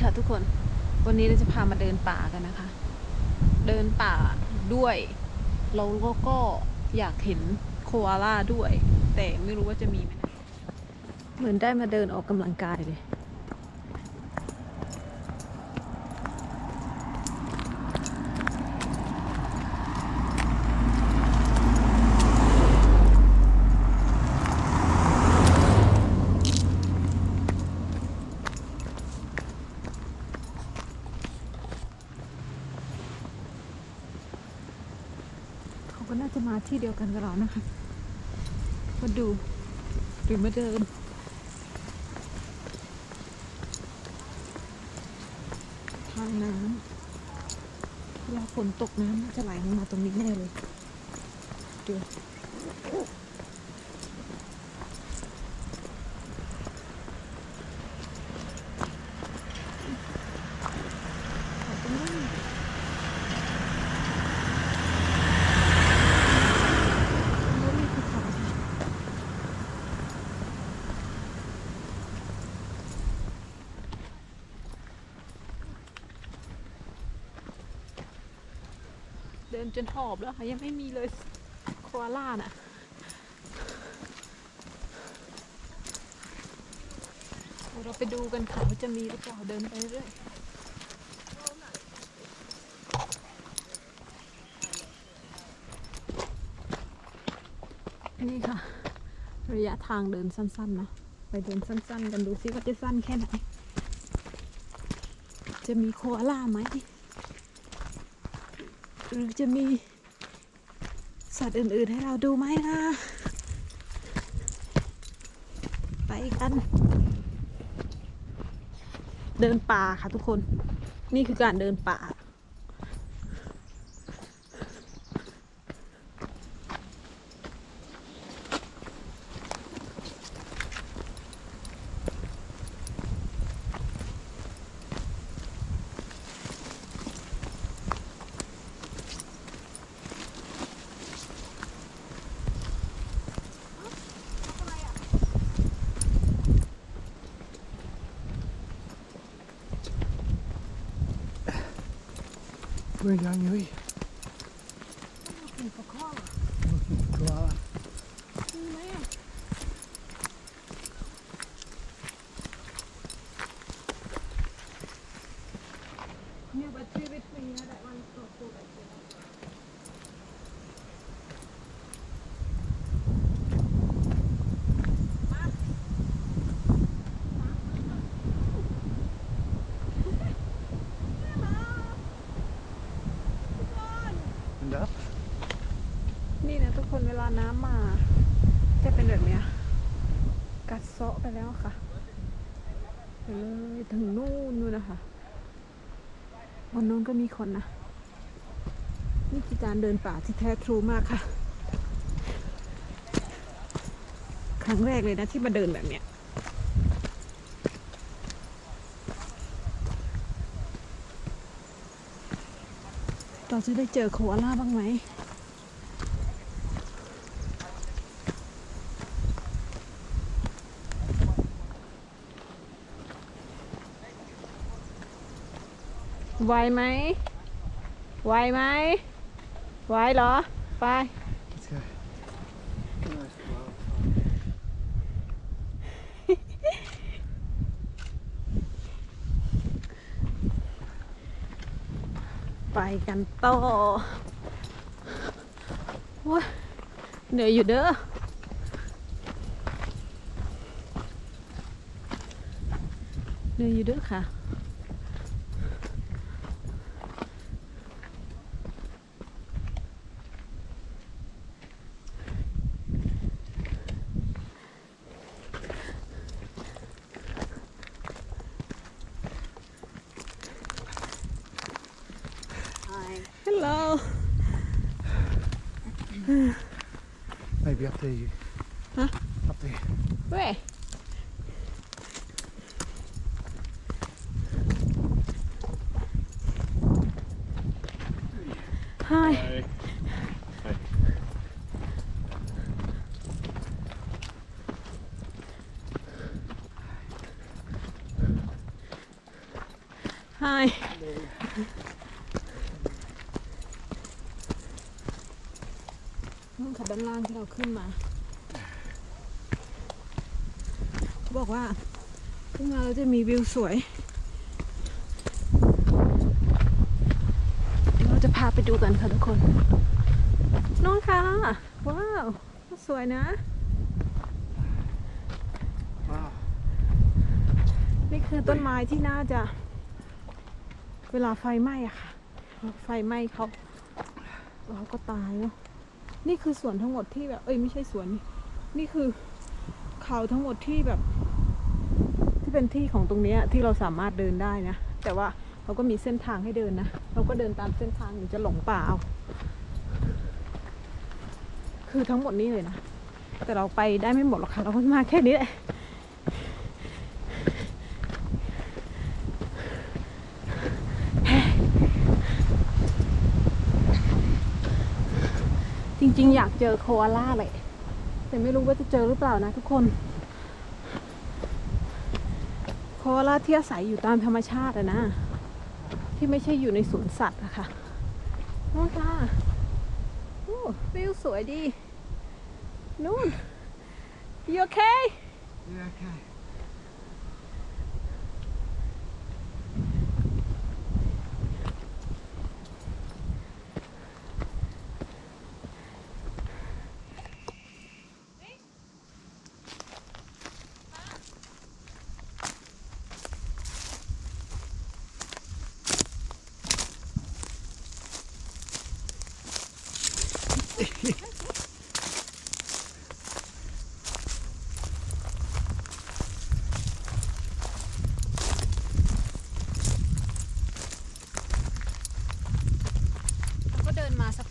ค่ะทุกคน วันนี้เราจะพามาเดินป่ากันนะคะ เดินป่าด้วยเราก็ก็อยากเห็นโคอาล่าด้วย แต่ไม่รู้ว่าจะมีไหมนะ เหมือนได้มาเดินออกกำลังกายเลย เขาน่าจะมาที่เดียวกันกับเรานะคะมาดูหรือมาเดินทางน้ำเวลาฝนตกน้ำจะไหลลงมาตรงนี้แน่เลยดูเอาตรงนั้นนี่คือเขาค่ะ เดินจนหอบแล้วค่ะยังไม่มีเลยโคอาล่าน่ะเดี๋ยวเราไปดูกันค่ะว่าจะมีหรือเปล่าเดินไปเรื่อยนี่ค่ะ ระยะทางเดินสั้นๆนะไปเดินสั้นๆ กันดูซิว่าจะสั้นแค่ไหน จะมีโคอาล่าไหม หรือจะมีสัตว์อื่นๆให้เราดูไหมนะไปกัน เดินป่าค่ะทุกคน นี่คือการเดินป่า We're in January. คนเวลาน้ำมา จะเป็นแบบเนี้ยกัดเซาะไปแล้วค่ะไปเลยถึงนู่นนู่นนะคะบนนู้นก็มีคนนะนี่คือการเดินป่าที่แท้ทรูมากค่ะ ครั้งแรกเลยนะที่มาเดินแบบเนี้ยเราจะได้เจอโคอาล่าบ้างไหม ไหวไหมไหวไหมไหวเหรอ ไป ไปกันต่อโอ้ยเหนื่อยอยู่เด้อเหนื่อยอยู่เด้อค่ะ Hello Maybe up there. You. Huh? Up there. Where? Hi. Hi นู่น เราขึ้นมาเขาบอกว่าขึ้นมาเราจะมีวิวสวย เดี๋ยวเราจะพาไปดูกันค่ะทุกคนน้องค่ะ ว้าว สวยนะ นี่คือต้นไม้ที่น่าจะ เวลาไฟไหม้อะค่ะ ไฟไหม้เขาเราก็ตายเนาะ นี่คือสวนทั้งหมดที่แบบ เอ้ยไม่ใช่สวนนี่นี่คือเขาทั้งหมดที่แบบ ที่เป็นที่ของตรงนี้ที่เราสามารถเดินได้นะ แต่ว่าเราก็มีเส้นทางให้เดินนะ เราก็เดินตามเส้นทางถึงจะหลงป่าเอา คือทั้งหมดนี้เลยนะ แต่เราไปได้ไม่หมดหรอกค่ะ เราก็มาแค่นี้แหละ จริงๆ อยากเจอโคอาล่าเลยแต่ไม่รู้ว่าจะเจอหรือเปล่านะทุกคน โคอาล่าที่อาศัยอยู่ตามธรรมชาติอะนะ ที่ไม่ใช่อยู่ในสวนสัตว์อะค่ะนู่นค่ะโอ้วิวสวยดีนู่น you okay Yeah, okay.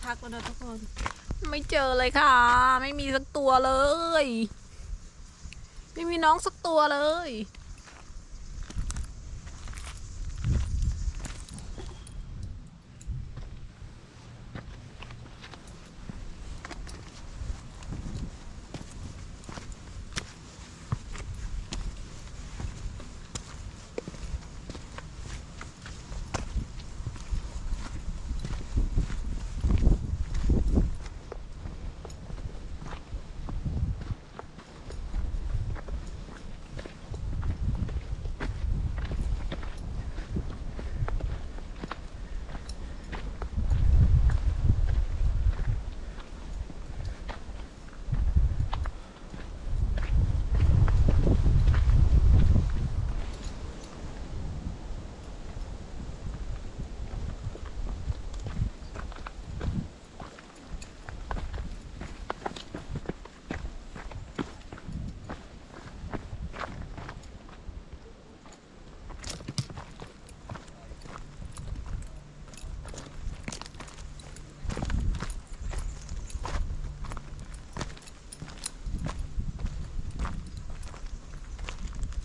พักแล้วนะทุกคน ไม่เจอเลยค่ะ ไม่มีสักตัวเลย ไม่มีน้องสักตัวเลย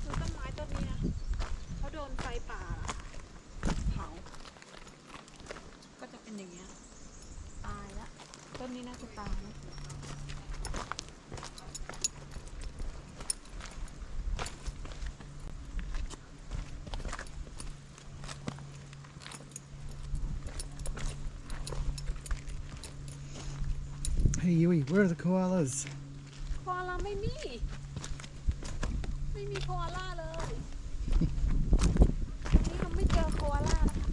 คือต้นไม้ต้นนี้นะเขาโดนไฟป่าเผา ก็จะเป็นอย่างเงี้ย ตายละ ต้นนี้น่าจะตายนะ Hey, Yui, where are the koalas? โคอาล่าไม่มี ไม่มีโคอาล่าเลยวันนี้เราไม่เจอโคอาล่านะคะ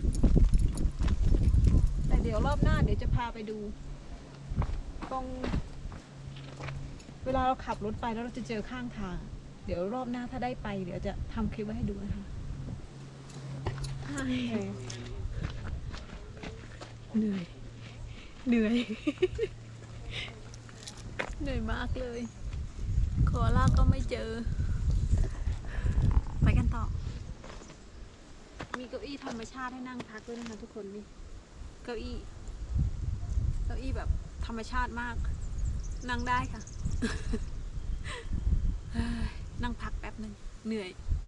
แต่เดี๋ยวรอบหน้าเดี๋ยวจะพาไปดู ตรง เวลาเราขับรถไปแล้วเราจะเจอข้างทาง เดี๋ยวรอบหน้าถ้าได้ไป เดี๋ยวจะทำคลิปไว้ให้ดูนะคะเหนื่อย เหนื่อย เหนื่อยมากเลย ขอลาก็ไม่เจอ ไปกันต่อ มีเก้าอี้ธรรมชาติให้นั่งพักด้วยนะคะทุกคนนี่ เก้าอี้ เก้าอี้แบบธรรมชาติมาก นั่งได้ค่ะ นั่งพักแป๊บหนึ่งเหนื่อย